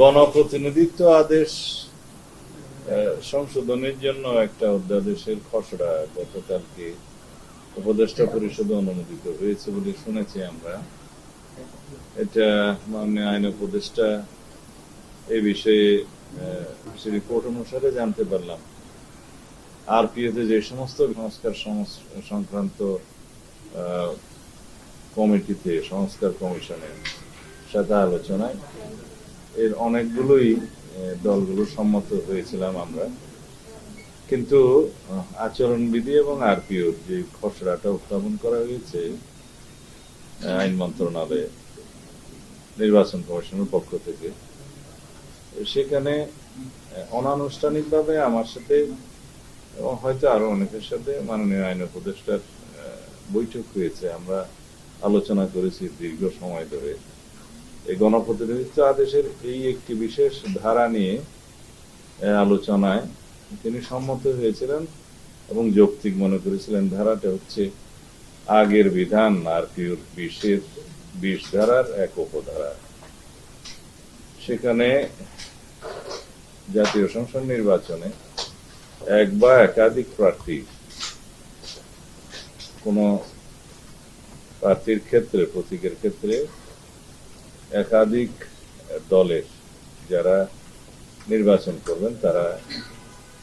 গণপ্রতিনিধিত্ব আদেশ সংশোধনের জন্য একটা অধ্যাদেশের খসড়া গতকালকে উপদেষ্টা পরিষদে অনুমোদিত হয়েছে বলে শুনেছি আমরা। এটা মাননীয় আইন উপদেষ্টা এ বিষয়ে সে রিপোর্ট অনুসারে জানতে পারলাম। আর পিওতে যে সমস্ত সংস্কার সংক্রান্ত কমিটিতে, সংস্কার কমিশনের সাথে আলোচনায় এর অনেকগুলোই দলগুলো সম্মত হয়েছিলাম আমরা। কিন্তু আচরণবিধি এবং আরপিওর যে খসড়াটা উত্থাপন করা হয়েছে আইন মন্ত্রণালয়ে, নির্বাচন কমিশনের পক্ষ থেকে, সেখানে অনানুষ্ঠানিকভাবে আমার সাথে এবং হয়তো আরও অনেকের সাথে মাননীয় আইন উপদেষ্টার বৈঠক হয়েছে। আমরা আলোচনা করেছি দীর্ঘ সময় ধরে। এই গণপ্রতিনিধিত্ব আদেশের এই একটি বিশেষ ধারা নিয়ে আলোচনায় তিনি সম্মত হয়েছিলেন এবং যৌক্তিক মনে করেছিলেন ধারাটা হচ্ছে আগের বিধান আর পিউর বিশের, বিশ ধারার এক উপধারা। সেখানে জাতীয় সংসদ নির্বাচনে এক বা একাধিক প্রার্থী কোন প্রার্থীর ক্ষেত্রে, প্রতীকের ক্ষেত্রে একাধিক দলের যারা নির্বাচন করবেন, তারা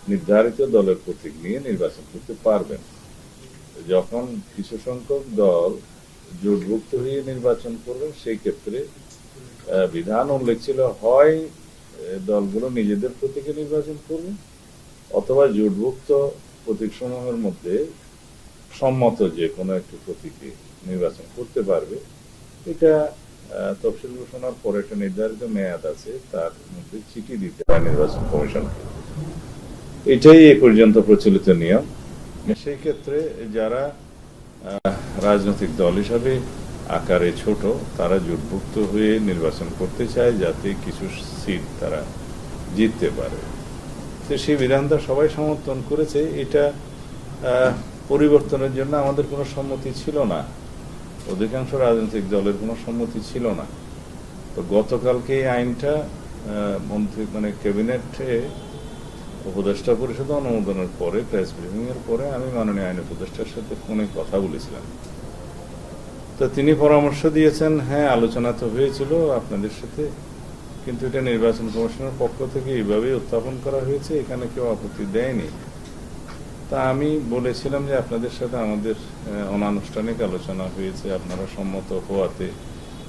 নির্ধারিত দলের প্রতীক নিয়ে নির্বাচন করতে পারবেন। যখন কিছু সংখ্যক দল জোটভুক্ত হয়ে নির্বাচন করবেন সেই ক্ষেত্রে বিধান উল্লেখ ছিল হয় দলগুলো নিজেদের প্রতীকে নির্বাচন করবে অথবা জোটভুক্ত প্রতীক সমূহের মধ্যে সম্মত যে কোনো একটি প্রতীকে নির্বাচন করতে পারবে। এটা তফসিল ঘোষণার পরে একটা নির্ধারিত মেয়াদ আছে, তার মধ্যে চিঠি দিতে হয় নির্বাচন কমিশনকে। এটাই এ পর্যন্ত প্রচলিত নিয়ম। সেই ক্ষেত্রে যারা রাজনৈতিক দল হিসাবে আকারে ছোট, তারা জোটভুক্ত হয়ে নির্বাচন করতে চায় যাতে কিছু সিট তারা জিততে পারে। তো সেই বিধানটা সবাই সমর্থন করেছে। এটা পরিবর্তনের জন্য আমাদের কোনো সম্মতি ছিল না। অধিকাংশ রাজনৈতিক দলের কোনো সম্মতি ছিল না। তো গতকালকে এই আইনটা মন্ত্রী মানে ক্যাবিনেটে উপদেষ্টা পরিষদ অনুমোদনের পরে, প্রেস এর পরে আমি মাননীয় আইন উপদেষ্টার সাথে ফোনে কথা বলেছিলাম। তো তিনি পরামর্শ দিয়েছেন হ্যাঁ আলোচনা তো হয়েছিল আপনাদের সাথে, কিন্তু এটা নির্বাচন কমিশনের পক্ষ থেকে এইভাবেই উত্থাপন করা হয়েছে, এখানে কেউ আপত্তি দেয়নি। তা আমি বলেছিলাম যে আপনাদের সাথে আমাদের অনানুষ্ঠানিক আলোচনা হয়েছে। আপনারা সম্মত হওয়াতে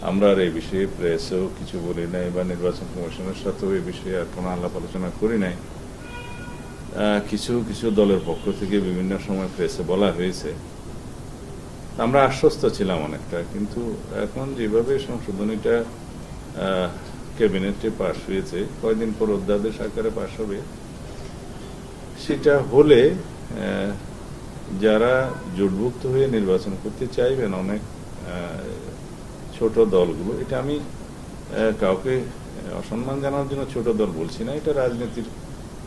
আমরা আর এই বিষয়ে প্রেসেও কিছু বলি নাই বা নির্বাচন কমিশনের সাথেও এই বিষয়ে আর কোনো আলাপ আলোচনা করি নাই। কিছু কিছু দলের পক্ষ থেকে বিভিন্ন সময় প্রেসে বলা হয়েছে। আমরা আশ্বস্ত ছিলাম অনেকটা, কিন্তু এখন যেভাবে সংশোধনীটা ক্যাবিনেটে পাশ হয়েছে, কয়দিন পর অধ্যাদেশ আকারে পাশ হবে, সেটা হলে যারা জোটভুক্ত হয়ে নির্বাচন করতে চাইবেন অনেক ছোট দলগুলো এটা আমি কাউকে অসম্মান জানার জন্য ছোট দল বলছি না এটা রাজনীতির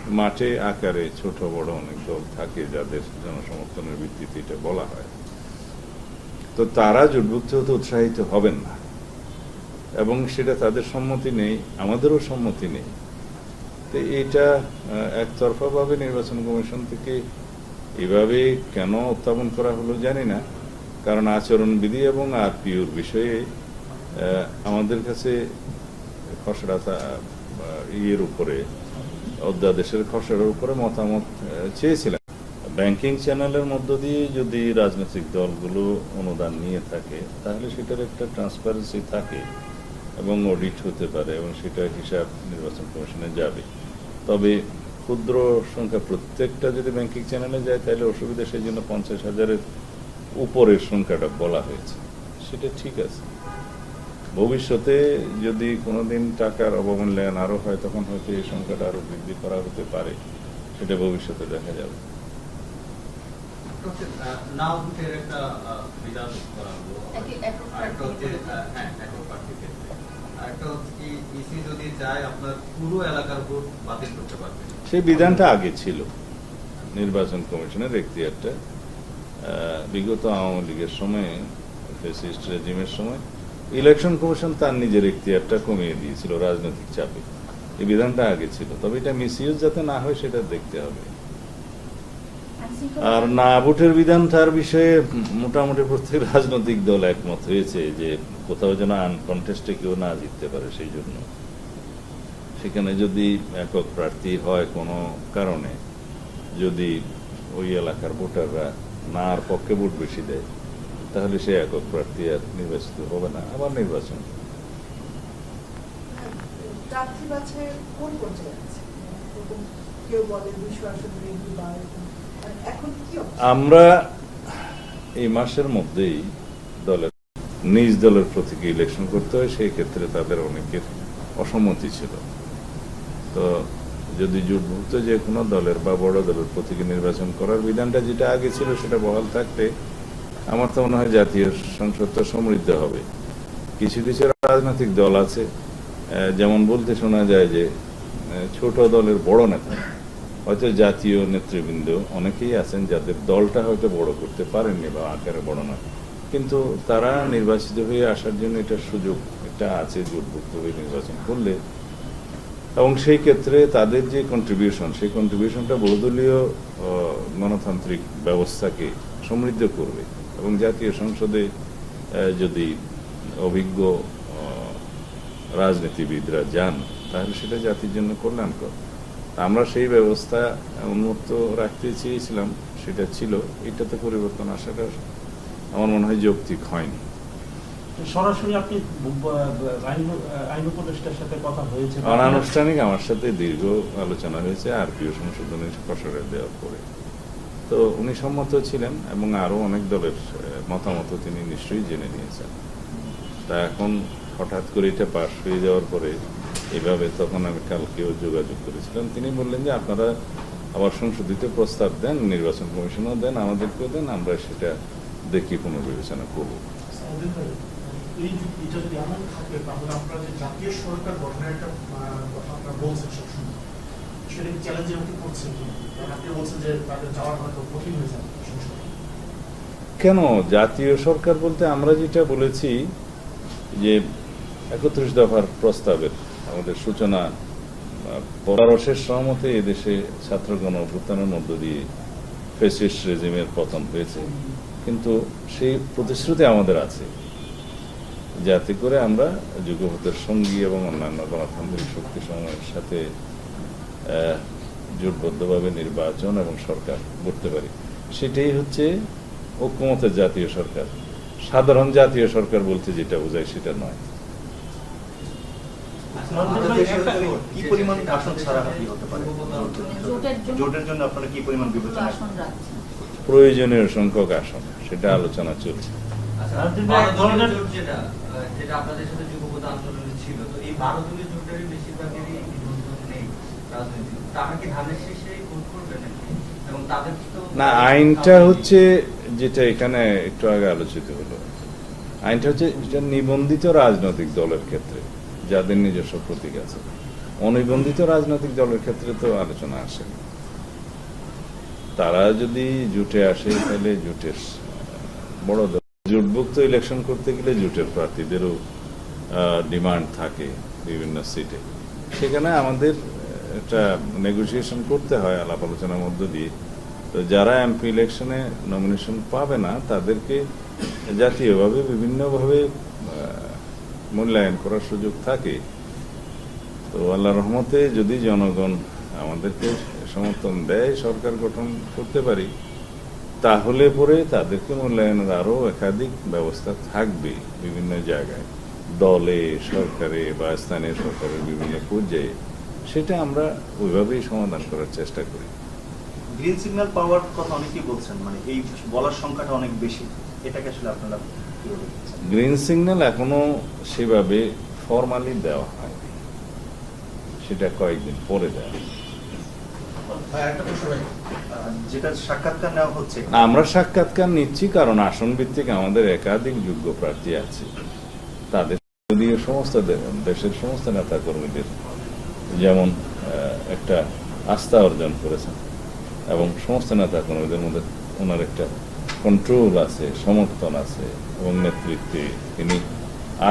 মাঠে আকারে ছোট বড় অনেক দল থাকে যাদের জনসমর্থনের ভিত্তিতে এটা বলা হয়। তো তারা জোটভুক্ত হতে উৎসাহিত হবেন না। এবং সেটা তাদের সম্মতি নেই আমাদেরও সম্মতি নেই। তো এটা আহ, একতরফা ভাবে নির্বাচন কমিশন থেকে এভাবে কেন উত্থাপন করা হলো জানি না। কারণ আচরণবিধি এবং আর পিওর বিষয়ে আমাদের কাছে খসড়া ইয়ের উপরে, অধ্যাদেশের খসড়ার উপরে মতামত চেয়েছিলাম। ব্যাংকিং চ্যানেলের মধ্য দিয়ে যদি রাজনৈতিক দলগুলো অনুদান নিয়ে থাকে, তাহলে সেটার একটা ট্রান্সপারেন্সি থাকে এবং অডিট হতে পারে এবং সেটা হিসাব নির্বাচন কমিশনে যাবে। তবে ক্ষুদ্র সংখ্যা প্রত্যেকটা যদি ব্যাংকিং চ্যানেলে যায় তাহলে অসুবিধা সেই জন্য পঞ্চাশ হাজারের উপরের সংখ্যাটা বলা হয়েছে। সেটা ঠিক আছে। ভবিষ্যতে যদি কোনোদিন টাকার অবমূল্যায়ন আরও হয় তখন হয়তো এই সংখ্যাটা আরও বৃদ্ধি করা হতে পারে। সেটা ভবিষ্যতে দেখা যাবে। একটা বিধান করা প্রার্থীর আহ, হ্যাঁ হচ্ছে কি ইসি যদি চায় আপনার পুরো এলাকার ভোট বাতিল করতে পারবে। সেই বিধানটা আগে ছিল। নির্বাচন কমিশনের এখতিয়ারটা। আহ, বিগত আওয়ামী লীগের সময় ফেসিস্ট রেজিমের সময় ইলেকশন কমিশন তার নিজের এখতিয়ারটা কমিয়ে দিয়েছিল রাজনৈতিক চাপে। এই বিধানটা আগে ছিল। তবে এটা মিসইউজ যাতে না হয় সেটা দেখতে হবে। আর না ভোটের বিধানটার বিষয়ে মোটামুটি প্রত্যেক রাজনৈতিক দল একমত হয়েছে যে কোথাও যেন আনকন্টেস্টে কেউ না জিততে পারে সেই জন্য। সেখানে যদি একক প্রার্থী হয় কোনো কারণে যদি ওই এলাকার ভোটাররা না আর পক্ষে ভোট বেশি দেয় তাহলে সে একক প্রার্থী আর নির্বাচিত হবে না আবার নির্বাচন। অবস্থা? আমরা এই মাসের মধ্যেই দলের নিজ দলের প্রতীকে ইলেকশন করতে হয় সেই ক্ষেত্রে তাদের অনেকের অসম্মতি ছিল। তো যদি জোটভুক্ত যে কোনো দলের বা বড় দলের প্রতীকে নির্বাচন করার বিধানটা যেটা আগে ছিল সেটা বহাল থাকতে আমার তো মনে হয় জাতীয় সংসদটা সমৃদ্ধ হবে। কিছু কিছু রাজনৈতিক দল আছে যেমন বলতে শোনা যায় যে ছোট দলের বড় নেতা, হয়তো জাতীয় নেতৃবৃন্দ অনেকেই আছেন যাদের দলটা হয়তো বড় করতে পারেননি বা আকারে বড় না কিন্তু তারা নির্বাচিত হয়ে আসার জন্য এটা সুযোগ এটা আছে জোটভুক্ত হয়ে নির্বাচন করলে এবং সেই ক্ষেত্রে তাদের যে কন্ট্রিবিউশন সেই কন্ট্রিবিউশনটা বহুদলীয় গণতান্ত্রিক ব্যবস্থাকে সমৃদ্ধ করবে এবং জাতীয় সংসদে যদি অভিজ্ঞ রাজনীতিবিদরা যান, তাহলে সেটা জাতির জন্য কল্যাণকর। আমরা সেই ব্যবস্থা উন্মুক্ত রাখতে চেয়েছিলাম, সেটা ছিল। এটাতে পরিবর্তন আসাটা আমার মনে হয় যৌক্তিক হয়নি। সরাসরি আপনি আইন উপদেষ্টার সাথে কথা হয়েছে অনানুষ্ঠানিক আমার সাথে দীর্ঘ আলোচনা হয়েছে আরপিও সংশোধনের খসড়া দেওয়ার পরে। তো উনি সম্মত ছিলেন এবং আরও অনেক দলের মতামত তিনি নিশ্চয়ই জেনে নিয়েছেন। তা এখন হঠাৎ করে এটা পাশ হয়ে যাওয়ার পরে এভাবে তখন আমি কালকেও যোগাযোগ করেছিলাম। তিনি বললেন যে আপনারা আবার সংশোধিত প্রস্তাব দেন নির্বাচন কমিশনও দেন আমাদেরকেও দেন আমরা সেটা দেখি পুনর্বিবেচনা করব। এই তাহলে আপনারা যে জাতীয় সরকার গঠনের একটা কথা আপনারা বলছেন সবসময়, সেটা আপনি বলছেন যে তাদের যাওয়ার হয়তো কঠিন হয়ে যাবে কেন? জাতীয় সরকার বলতে আমরা যেটা বলেছি যে একত্রিশ দফার প্রস্তাবের আমাদের সূচনা পরারসের সহমতে এদেশে ছাত্রগণ অভ্যুত্থানের মধ্য দিয়ে ফেসিস্ট রেজিমের পতন হয়েছে। কিন্তু সেই প্রতিশ্রুতি আমাদের আছে। যাতে করে আমরা যুগপথের সঙ্গী এবং অন্যান্য গণতান্ত্রিক শক্তি সমূহের সাথে জোটবদ্ধভাবে নির্বাচন এবং সরকার করতে পারি। সেটাই হচ্ছে ঐক্যমতের জাতীয় সরকার। সাধারণ জাতীয় সরকার বলতে যেটা বোঝায় সেটা নয়। আপনাদের কি পরিমাণ আসন ছাড়া হতে পারে জোটের জন্য- আপনারা কি পরিমাণ বিবেচনা প্রয়োজনীয় সংখ্যক আসন সেটা আলোচনা চলছে। আচ্ছা, আর যদি বারো এক দলীয় ধরনের- জোট যেটা আপনাদের সাথে যুগপথ আন্দোলনে ছিল তো এই বারো দলীয় জোটেরই বেশিরভাগেরই নেই রাজনীতি তারা কি ধানের শেষে ভোট করবে নাকি? এবং তাদের তো না আইনটা হচ্ছে যেটা এখানে একটু আগে আলোচিত হলো। আইনটা হচ্ছে যেটা নিবন্ধিত রাজনৈতিক দলের ক্ষেত্রে যাদের নিজস্ব প্রতীক আছে। অনিবন্ধিত রাজনৈতিক দলের ক্ষেত্রে তো আলোচনা আসে তারা যদি জুটে আসে তাহলে জুটের বড় দল জোটভুক্ত ইলেকশন করতে গেলে জোটের প্রার্থীদেরও ডিমান্ড থাকে বিভিন্ন সিটে সেখানে আমাদের একটা নেগোসিয়েশন করতে হয় আলাপ আলোচনার মধ্য দিয়ে। তো যারা এমপি ইলেকশনে নমিনেশন পাবে না, তাদেরকে জাতীয়ভাবে বিভিন্নভাবে মূল্যায়ন করার সুযোগ থাকে। তো আল্লাহ রহমতে যদি জনগণ আমাদেরকে সমর্থন দেয়, সরকার গঠন করতে পারি তাহলে পরে তাদেরকে মূল্যায়নের আরও একাধিক ব্যবস্থা থাকবে বিভিন্ন জায়গায়। দলে সরকারে বা স্থানীয় সরকারের বিভিন্ন পর্যায়ে। সেটা আমরা ওইভাবেই সমাধান করার চেষ্টা করি। গ্রিন সিগন্যাল পাওয়ার কথা অনেকেই বলছেন মানে এই বলার সংখ্যাটা অনেক বেশি। এটাকে আসলে আপনারা গ্রিন সিগন্যাল এখনও সেভাবে ফর্মালি দেওয়া হয়নি। সেটা কয়েকদিন পরে দেওয়া হবে। একটা প্রশ্ন আমরা সাক্ষাৎকার নিচ্ছি, কারণ আসন ভিত্তিক আমাদের একাধিক যোগ্য প্রার্থী আছে। তাদের যদিও সমস্ত দেশের সমস্ত নেতা কর্মীদের যেমন একটা আস্থা অর্জন করেছেন এবং সমস্ত নেতা কর্মীদের মধ্যে ওনার একটা কন্ট্রোল আছে, সমর্থন আছে এবং নেতৃত্বে তিনি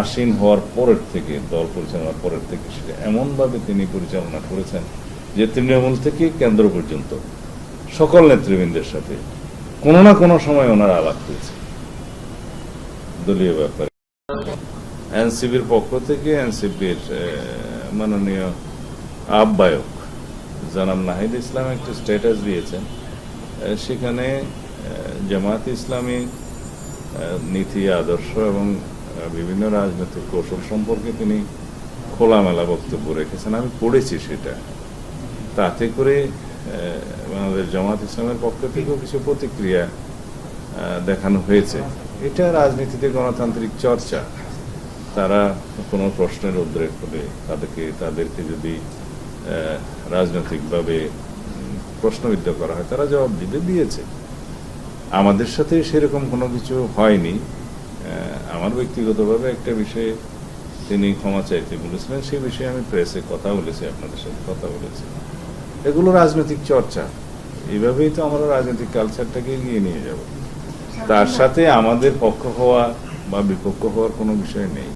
আসীন হওয়ার পরের থেকে, দল পরিচালনার পরের থেকে সেটা এমনভাবে তিনি পরিচালনা করেছেন যে তৃণমূল থেকে কেন্দ্র পর্যন্ত সকল নেতৃবৃন্দের সাথে কোনো না কোনো সময় ওনার আলাপ করেছে। দলীয় ব্যাপারে। এনসিপির পক্ষ থেকে এনসিপির মাননীয় আহ্বায়ক জানাম নাহিদ ইসলাম একটি স্ট্যাটাস দিয়েছেন। সেখানে জামাত ইসলামী নীতি, আদর্শ এবং বিভিন্ন রাজনৈতিক কৌশল সম্পর্কে তিনি খোলামেলা বক্তব্য রেখেছেন। আমি পড়েছি সেটা। তাতে করে বাংলাদেশ জামাত ইসলামের পক্ষ থেকেও কিছু প্রতিক্রিয়া দেখানো হয়েছে। এটা রাজনীতিতে গণতান্ত্রিক চর্চা। তারা কোনো প্রশ্নের উদ্রেক হলে তাদেরকে তাদেরকে যদি রাজনৈতিকভাবে প্রশ্নবিদ্ধ করা হয়, তারা জবাব দিতে দিয়েছে। আমাদের সাথে সেরকম কোনো কিছু হয়নি। আমার ব্যক্তিগতভাবে একটা বিষয়ে তিনি ক্ষমা চাইতে বলেছিলেন সেই বিষয়ে আমি প্রেসে কথা বলেছি, আপনাদের সাথে কথা বলেছি। এগুলো রাজনৈতিক চর্চা। এইভাবেই তো আমরা রাজনৈতিক কালচারটাকে এগিয়ে নিয়ে যাব। তার সাথে আমাদের পক্ষ হওয়া বা বিপক্ষ হওয়ার কোনো বিষয় নেই।